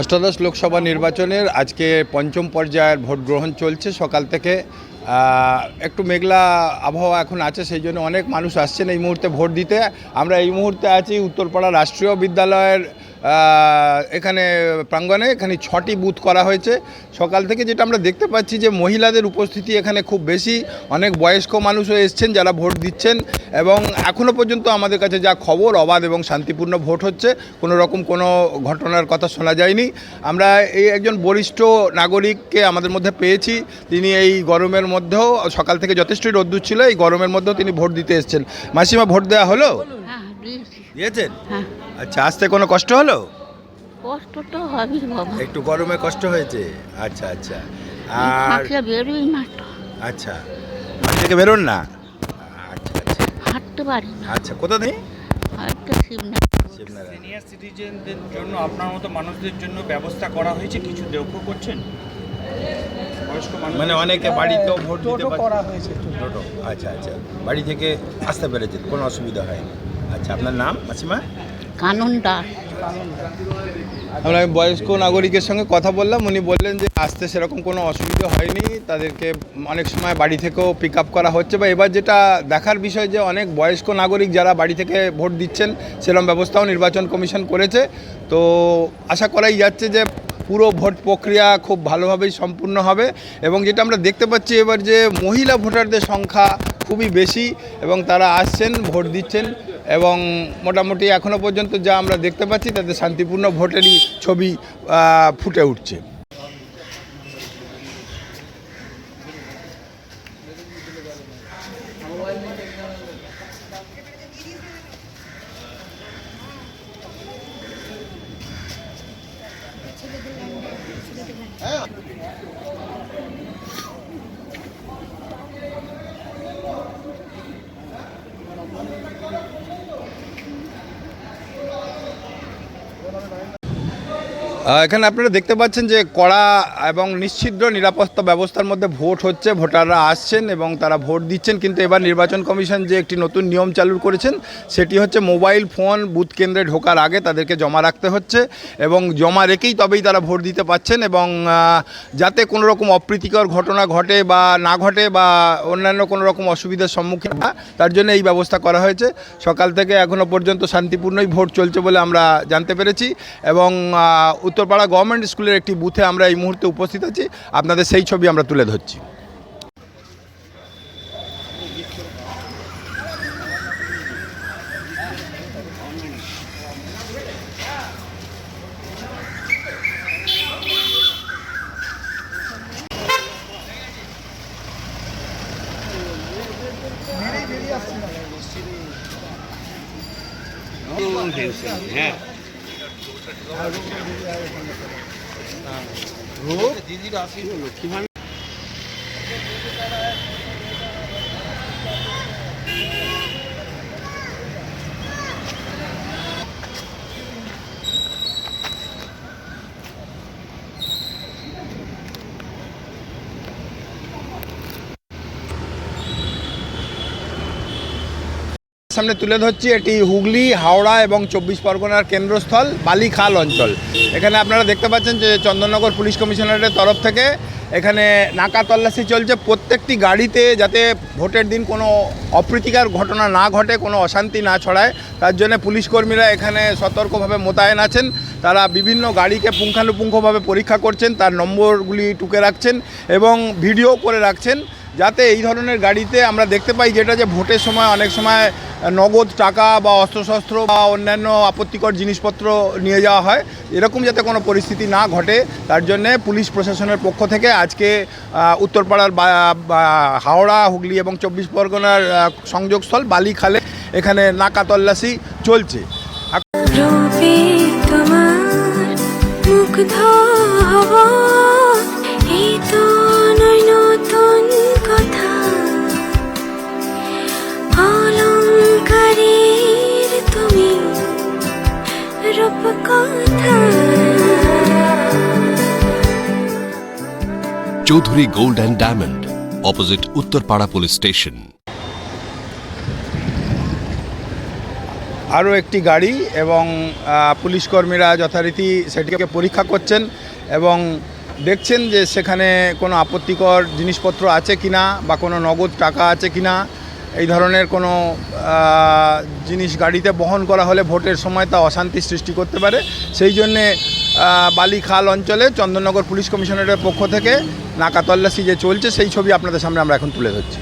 অষ্টাদশ লোকসভা নির্বাচনের আজকে পঞ্চম পর্যায়ের ভোট গ্রহণ চলছে। সকাল থেকে একটু মেঘলা আবহাওয়া এখন আছে, সেই জন্য অনেক মানুষ আসছেন এই মুহূর্তে ভোট দিতে। আমরা এই মুহূর্তে আছি উত্তরপাড়া রাষ্ট্রীয় বিদ্যালয়ের এখানে প্রাঙ্গণে এখানে ছটি বুথ করা হয়েছে। সকাল থেকে যেটা আমরা দেখতে পাচ্ছি যে মহিলাদের উপস্থিতি এখানে খুব বেশি। অনেক বয়স্ক মানুষও এসছেন যারা ভোট দিচ্ছেন এবং এখনও পর্যন্ত আমাদের কাছে যা খবর, অবাধ এবং শান্তিপূর্ণ ভোট হচ্ছে, কোনো রকম কোনো ঘটনার কথা শোনা যায়নি। আমরা এই একজন বরিষ্ঠ নাগরিককে আমাদের মধ্যে পেয়েছি। তিনি এই গরমের মধ্যেও সকাল থেকে যথেষ্টই রোদ্দুর ছিল, এই গরমের মধ্যেও তিনি ভোট দিতে এসেছেন। মাসিমা, ভোট দেওয়া হলো? হ্যাঁ দিয়েছি। দিয়েছেন? হ্যাঁ। আচ্ছা আসতে কোনো কষ্ট হলো? কষ্ট তো হবেই বাবা। একটু গরমে কষ্ট হয়েছে? আচ্ছা আচ্ছা। আর হাঁটলে বেরোই না তো। আচ্ছা বাড়ি থেকে বেরোন না? আচ্ছা আচ্ছা। হাঁটতে পারি না। আচ্ছা কোথা থেকে হাঁটতে শিবনা শিবনারায়ণ। সিনিয়র সিটিজেনদের জন্য আপনার মতো মানুষদের জন্য ব্যবস্থা করা হয়েছে? কিছু লক্ষ্য করছেন? বয়স্ক মানুষ মানে অনেকে বাড়িতেও ভোট দিতে করা হয়েছে আচ্ছা আচ্ছা। বাড়ি থেকে আসতে পেরেছেন কোনো অসুবিধা হয়নি? আচ্ছা আপনার নাম মাসিমা? কানুন দাস আমরা বয়স্ক নাগরিকের সঙ্গে কথা বললাম উনি বললেন যে আসতে সেরকম কোনো অসুবিধা হয়নি তাদেরকে অনেক সময় বাড়ি থেকেও পিক আপ করা হচ্ছে। বা এবার যেটা দেখার বিষয় যে অনেক বয়স্ক নাগরিক যারা বাড়ি থেকে ভোট দিচ্ছেন সেরকম ব্যবস্থাও নির্বাচন কমিশন করেছে। তো আশা করাই যাচ্ছে যে পুরো ভোট প্রক্রিয়া খুব ভালোভাবেই সম্পূর্ণ হবে এবং যেটা আমরা দেখতে পাচ্ছি এবার যে মহিলা ভোটারদের সংখ্যা খুবই বেশি এবং তারা আসছেন ভোট দিচ্ছেন। এবং মোটামুটি এখনও পর্যন্ত যা আমরা দেখতে পাচ্ছি তাতে শান্তিপূর্ণ ভোটেরই ছবি ফুটে উঠছে। এখানে আপনারা দেখতে পাচ্ছেন যে কড়া এবং নিশ্চিদ্র নিরাপত্তা ব্যবস্থার মধ্যে ভোট হচ্ছে, ভোটাররা আসছেন এবং তারা ভোট দিচ্ছেন। কিন্তু এবার নির্বাচন কমিশন যে একটি নতুন নিয়ম চালু করেছেন, সেটি হচ্ছে মোবাইল ফোন বুথ কেন্দ্রে ঢোকার আগে তাদেরকে জমা রাখতে হচ্ছে এবং জমা রেখেই তবেই তারা ভোট দিতে পাচ্ছেন এবং যাতে কোনো রকম অপ্রীতিকর ঘটনা ঘটে বা না ঘটে বা অন্যান্য কোনো রকম অসুবিধার সম্মুখীন না তার জন্য এই ব্যবস্থা করা হয়েছে। সকাল থেকে এখনও পর্যন্ত শান্তিপূর্ণই ভোট চলছে বলে আমরা জানতে পেরেছি এবং উত্তরপাড়া গভর্নমেন্ট স্কুলের একটি বুথে আমরা এই মুহূর্তে উপস্থিত আছি। আপনাদের সেই ছবি আমরা তুলে ধরছি। রোগ লক্ষ্মী ভাণ্ডার সামনে তুলে ধরছি, এটি হুগলি, হাওড়া এবং চব্বিশ পরগনার কেন্দ্রস্থল বালিখাল অঞ্চল। এখানে আপনারা দেখতে পাচ্ছেন যে চন্দননগর পুলিশ কমিশনারের তরফ থেকে এখানে নাকা তল্লাশি চলছে। প্রত্যেকটি গাড়িতে যাতে ভোটের দিন কোনো অপ্রীতিকর ঘটনা না ঘটে, কোনো অশান্তি না ছড়ায়, তার জন্য পুলিশ কর্মীরা এখানে সতর্কভাবে মোতায়েন আছেন। তারা বিভিন্ন গাড়িকে পুঙ্খানুপুঙ্খভাবে পরীক্ষা করছেন, তার নম্বরগুলি টুকে রাখছেন এবং ভিডিও করে রাখছেন। যাতে এই ধরনের গাড়িতে আমরা দেখতে পাই যেটা যে ভোটের সময় অনেক সময় নগদ টাকা বা অস্ত্রশস্ত্র বা অন্যান্য আপত্তিকর জিনিসপত্র নিয়ে যাওয়া হয়। এরকম যাতে কোনো পরিস্থিতি না ঘটে, তার জন্যে পুলিশ প্রশাসনের পক্ষ থেকে আজকে উত্তরপাড়ার হাওড়া, হুগলি এবং চব্বিশ পরগনার সংযোগস্থল বালিখালে এখানে নাকা তল্লাশি চলছে। Rupkatha. Chowdhury gold and diamond opposite Uttarpara police station. আরও একটি গাড়ি এবং পুলিশ কর্মীরা যথারীতি সেটিকে পরীক্ষা করছেন এবং দেখছেন যে সেখানে কোনো আপত্তিকর জিনিসপত্র আছে কিনা বা কোনো নগদ টাকা আছে কিনা। এই ধরনের কোনো জিনিস গাড়িতে বহন করা হলে ভোটের সময় তা অশান্তি সৃষ্টি করতে পারে। সেই জন্যে বালিখাল অঞ্চলে চন্দননগর পুলিশ কমিশনারের পক্ষ থেকে নাকা তল্লাশি যে চলছে, সেই ছবি আপনাদের সামনে আমরা এখন তুলে ধরছি।